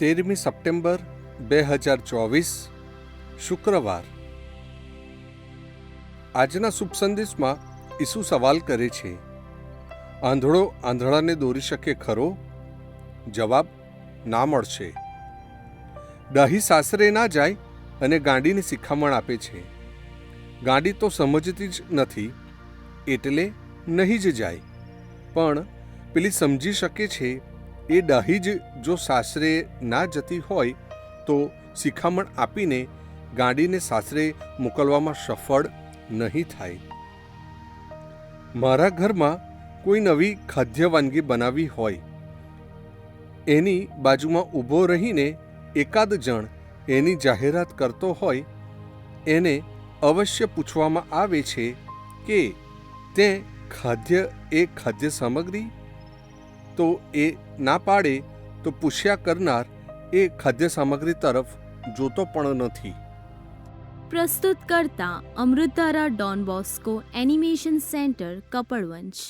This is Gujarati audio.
તેરમી સપ્ટેમ્બર બે હજાર ચોવીસ, શુક્રવાર. આજના શુભ સંદેશમાં ઈસુ સવાલ કરે છે, આંધળો આંધળાને દોરી શકે ખરો? જવાબ, ના મળશે. ડાહી સાસરે ના જાય અને ગાંડીને શિખામણ આપે છે. ગાંડી તો સમજતી જ નથી, એટલે નહીં જ જાય. પણ પેલી સમજી શકે છે એ દહીજ જો સાસરે ના જતી હોય તો શિખામણ આપીને ગાડીને સાસરે મોકલવામાં સફળ નહીં થાય. મારા ઘરમાં કોઈ નવી ખાદ્ય વાનગી બનાવી હોય. એની બાજુમાં ઊભો રહીને એકાદ જણ એની જાહેરાત કરતો હોય, એને અવશ્ય પૂછવામાં આવે છે કે તે ખાદ્ય એ ખાદ્ય સામગ્રી તો એ ના પાડે તો પૂછ્યા કરનાર એ ખાદ્ય સામગ્રી તરફ જોતો પણ નથી પ્રસ્તુત કરતા અમૃતારા Don Bosco animation centre Kapadvanj